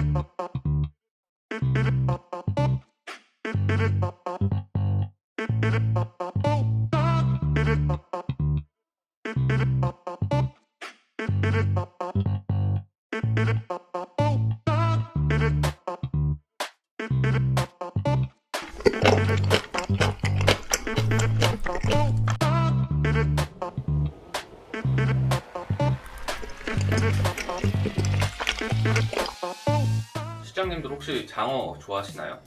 Did it. 시장님들 혹시 장어 좋아하시나요?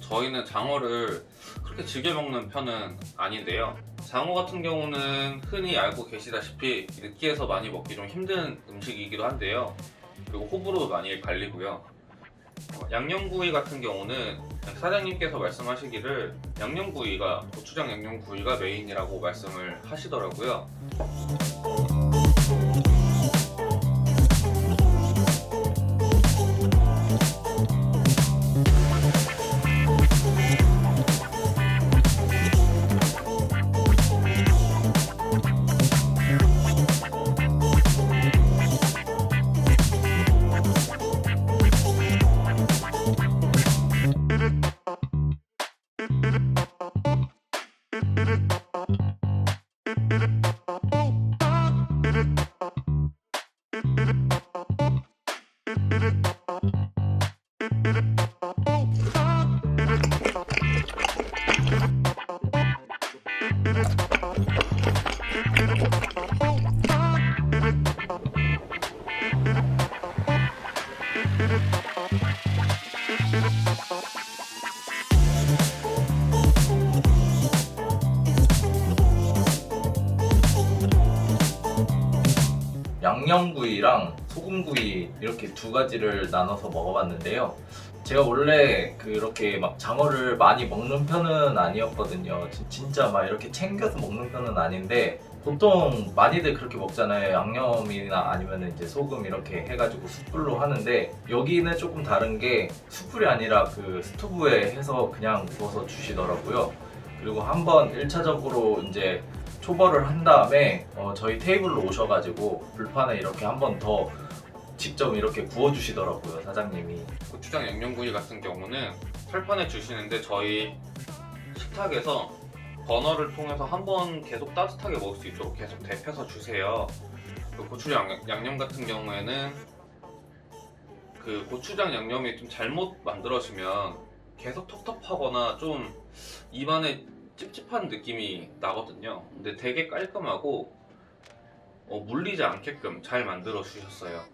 저희는 장어를 그렇게 즐겨 먹는 편은 아닌데요. 장어 같은 경우는 흔히 알고 계시다시피 느끼해서 많이 먹기 좀 힘든 음식이기도 한데요. 그리고 호불호도 많이 갈리고요. 어, 양념구이 같은 경우는 사장님께서 말씀하시기를 양념구이가 고추장 양념구이가 메인이라고 말씀을 하시더라고요. 양념구이랑 소금구이 이렇게 두 가지를 나눠서 먹어봤는데요. 제가 원래 그렇게 막 장어를 많이 먹는 편은 아니었거든요. 진- 진짜 막 이렇게 챙겨서 먹는 편은 아닌데 보통 많이들 그렇게 먹잖아요. 양념이나 아니면 이제 소금 이렇게 해가지고 숯불로 하는데 여기는 조금 다른 게 숯불이 아니라 그 스토브에 해서 그냥 구워서 주시더라고요. 그리고 한번 1차적으로 이제 초벌을 한 다음에 어, 저희 테이블로 오셔가지고 불판에 이렇게 한번 더 직접 이렇게 구워주시더라고요 사장님이 고추장 양념구이 같은 경우는 철판에 주시는데 저희 식탁에서 버너를 통해서 한 번 계속 따뜻하게 먹을 수 있도록 계속 데펴서 주세요. 그 고추장 양- 양념 같은 경우에는 그 고추장 양념이 좀 잘못 만들어지면 계속 텁텁하거나 좀 입안에 찝찝한 느낌이 나거든요. 근데 되게 깔끔하고 어, 물리지 않게끔 잘 만들어 주셨어요.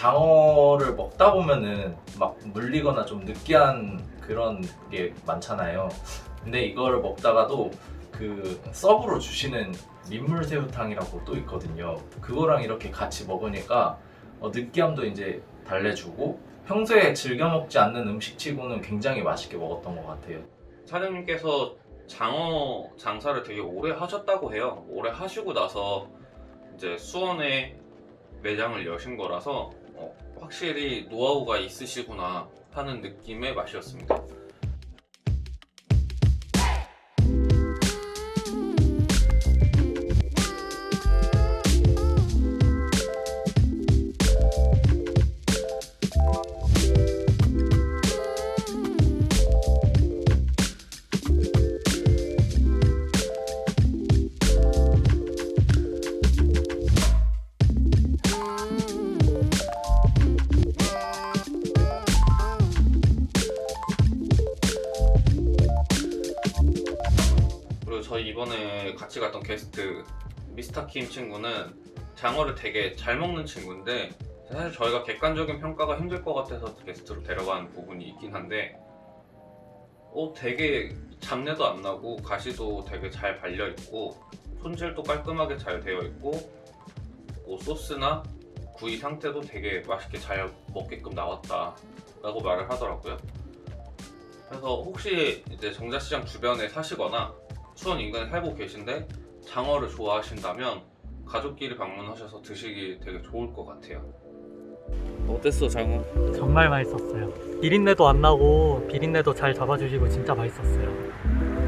장어를 먹다 보면은 막 물리거나 좀 느끼한 그런 게 많잖아요. 근데 이거를 먹다가도 그 서브로 주시는 민물 새우탕이라고 또 있거든요. 그거랑 이렇게 같이 먹으니까 어, 느끼함도 이제 달래주고 평소에 즐겨 먹지 않는 음식치고는 굉장히 맛있게 먹었던 것 같아요. 사장님께서 장어 장사를 되게 오래 하셨다고 해요. 오래 하시고 나서 이제 수원에 매장을 여신 거라서 어, 확실히 노하우가 있으시구나 하는 느낌의 맛이었습니다. 이번에 같이 갔던 게스트 미스터 킴 친구는 장어를 되게 잘 먹는 친구인데 사실 저희가 객관적인 평가가 힘들 것 같아서 게스트로 데려간 부분이 있긴 한데 어, 되게 잡내도 안 나고 가시도 되게 잘 발려 있고 손질도 깔끔하게 잘 되어 있고 뭐 소스나 구이 상태도 되게 맛있게 잘 먹게끔 나왔다 라고 말을 하더라고요. 그래서 혹시 이제 정자시장 주변에 사시거나 수원 인근에 살고 계신데 장어를 좋아하신다면 가족끼리 방문하셔서 드시기 되게 좋을 것 같아요. 어땠어 장어? 정말 맛있었어요. 비린내도 안 나고 비린내도 잘 잡아주시고 진짜 맛있었어요.